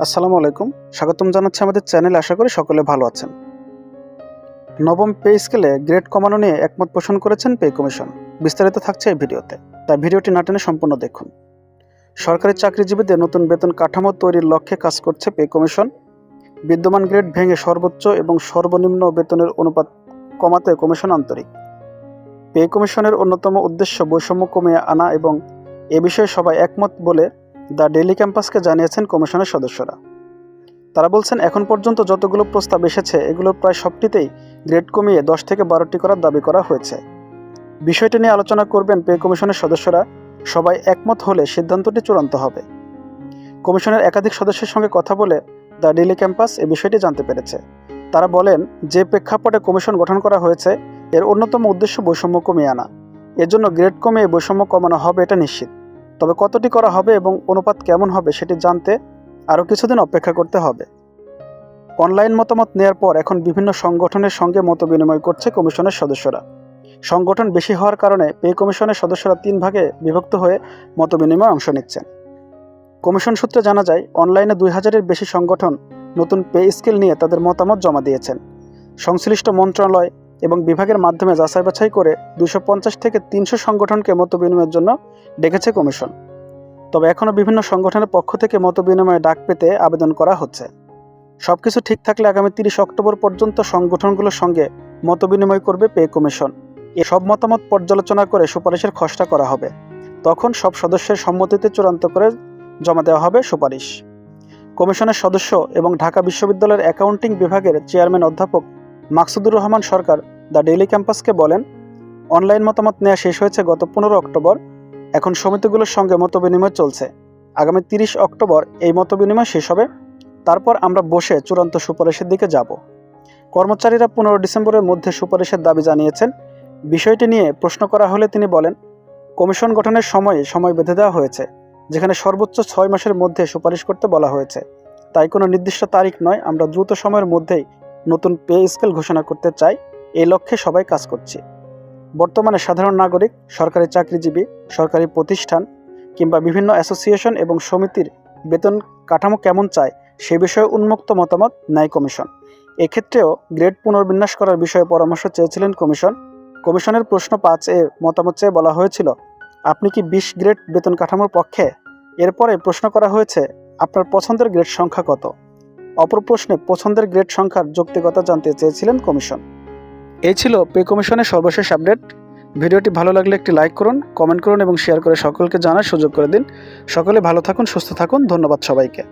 আসসালামু আলাইকুম। স্বাগতম জানাচ্ছি আমাদের চ্যানেলে। আশা করি সকলে ভালো আছেন। নবম পে স্কেলে গ্রেড কমানো নিয়ে একমত পোষণ করেছেন পে কমিশন। বিস্তারিত থাকছে এই ভিডিওতে। তাই ভিডিওটি না টেনে সম্পূর্ণ দেখুন। সরকারি চাকরিজীবীদের নতুন বেতন কাঠামো তৈরির লক্ষ্যে কাজ করছে পে কমিশন। বিদ্যমান গ্রেড ভেঙে সর্বোচ্চ এবং সর্বনিম্ন বেতনের অনুপাত কমাতে কমিশন আন্তরিক। পে কমিশনের অন্যতম উদ্দেশ্য বৈষম্য কমিয়ে আনা এবং এ বিষয়ে সবাই একমত বলে দ্য ডেলি ক্যাম্পাসকে জানিয়েছেন কমিশনের সদস্যরা। তারা বলছেন, এখন পর্যন্ত যতগুলো প্রস্তাব এসেছে এগুলোর প্রায় সবটিতেই গ্রেড কমিয়ে দশ থেকে বারোটি করার দাবি করা হয়েছে। বিষয়টি নিয়ে আলোচনা করবেন পে কমিশনের সদস্যরা। সবাই একমত হলে সিদ্ধান্তটি চূড়ান্ত হবে। কমিশনের একাধিক সদস্যের সঙ্গে কথা বলে দ্য ডেইলি ক্যাম্পাস এ বিষয়টি জানতে পেরেছে। তারা বলেন, যে প্রেক্ষাপটে কমিশন গঠন করা হয়েছে, এর অন্যতম উদ্দেশ্য বৈষম্য কমিয়ে আনা। এর জন্য গ্রেড কমিয়ে বৈষম্য কমানো হবে এটা নিশ্চিত। তবে কতটি করা হবে এবং অনুপাত কেমন হবে সেটি জানতে আরও কিছুদিন অপেক্ষা করতে হবে। অনলাইন মতামত নেয়ার পর এখন বিভিন্ন সংগঠনের সঙ্গে মত বিনিময় করছে কমিশনের সদস্যরা। সংগঠন বেশি হওয়ার কারণে পে কমিশনের সদস্যরা তিন ভাগে বিভক্ত হয়ে মত বিনিময়ে অংশ নিচ্ছেন। কমিশন সূত্রে জানা যায়, অনলাইনে দুই হাজারের বেশি সংগঠন নতুন পে স্কেল নিয়ে তাদের মতামত জমা দিয়েছেন। সংশ্লিষ্ট মন্ত্রণালয় এবং বিভাগের মাধ্যমে যাচাই বাছাই করে দুশো থেকে তিনশো সংগঠনকে মত বিনিময়ের জন্য ডেকেছে কমিশন। তবে এখনও বিভিন্ন সংগঠনের পক্ষ থেকে মত বিনিময়ে ডাক পেতে আবেদন করা হচ্ছে। সবকিছু ঠিক থাকলে আগামী তিরিশ অক্টোবর পর্যন্ত সংগঠনগুলোর সঙ্গে মত বিনিময় করবে পে কমিশন। এ সব মতামত পর্যালোচনা করে সুপারিশের খসড়া করা হবে। তখন সব সদস্যের সম্মতিতে চূড়ান্ত করে জমা দেওয়া হবে সুপারিশ। কমিশনের সদস্য এবং ঢাকা বিশ্ববিদ্যালয়ের অ্যাকাউন্টিং বিভাগের চেয়ারম্যান অধ্যাপক মাকসুদুর রহমান সরকার দ্য ডেইলি ক্যাম্পাসকে বলেন, অনলাইন মতামত নেওয়া শেষ হয়েছে গত পনেরো অক্টোবর। এখন সমিতিগুলোর সঙ্গে মতবিনিময় চলছে। আগামী তিরিশ অক্টোবর এই মতবিনিময় শেষ হবে। তারপর আমরা বসে চূড়ান্ত সুপারিশের দিকে যাব। কর্মচারীরা পনেরো ডিসেম্বরের মধ্যে সুপারিশের দাবি জানিয়েছেন। বিষয়টি নিয়ে প্রশ্ন করা হলে তিনি বলেন, কমিশন গঠনের সময়ে সময় বেঁধে দেওয়া হয়েছে, যেখানে সর্বোচ্চ ছয় মাসের মধ্যে সুপারিশ করতে বলা হয়েছে। তাই কোনো নির্দিষ্ট তারিখ নয়, আমরা দ্রুত সময়ের মধ্যেই নতুন পে স্কেল ঘোষণা করতে চাই। এই লক্ষ্যে সবাই কাজ করছে। বর্তমানে সাধারণ নাগরিক, সরকারি চাকরিজীবী, সরকারি প্রতিষ্ঠান কিংবা বিভিন্ন অ্যাসোসিয়েশন এবং সমিতির বেতন কাঠামো কেমন চায় সে বিষয়ে উন্মুক্ত মতামত নেয় কমিশন। এক্ষেত্রেও গ্রেড পুনর্বিন্যাস করার বিষয়ে পরামর্শ চেয়েছিলেন কমিশন। কমিশনের প্রশ্ন পাঁচ এ মতামত চেয়ে বলা হয়েছিল, আপনি কি বিশ গ্রেড বেতন কাঠামোর পক্ষে? এরপরে প্রশ্ন করা হয়েছে, আপনার পছন্দের গ্রেড সংখ্যা কত? অপর প্রশ্নে, পছন্দের গ্রেড সংখ্যার যৌক্তিকতা জানতে চেয়েছিলেন কমিশন। এই ছিল পে কমিশনের সর্বশেষ আপডেট। ভিডিওটি ভালো লাগলে একটি লাইক করুন, কমেন্ট করুন এবং শেয়ার করে সকলকে জানার সুযোগ করে দিন। সকলে ভালো থাকুন, সুস্থ থাকুন। ধন্যবাদ সবাইকে।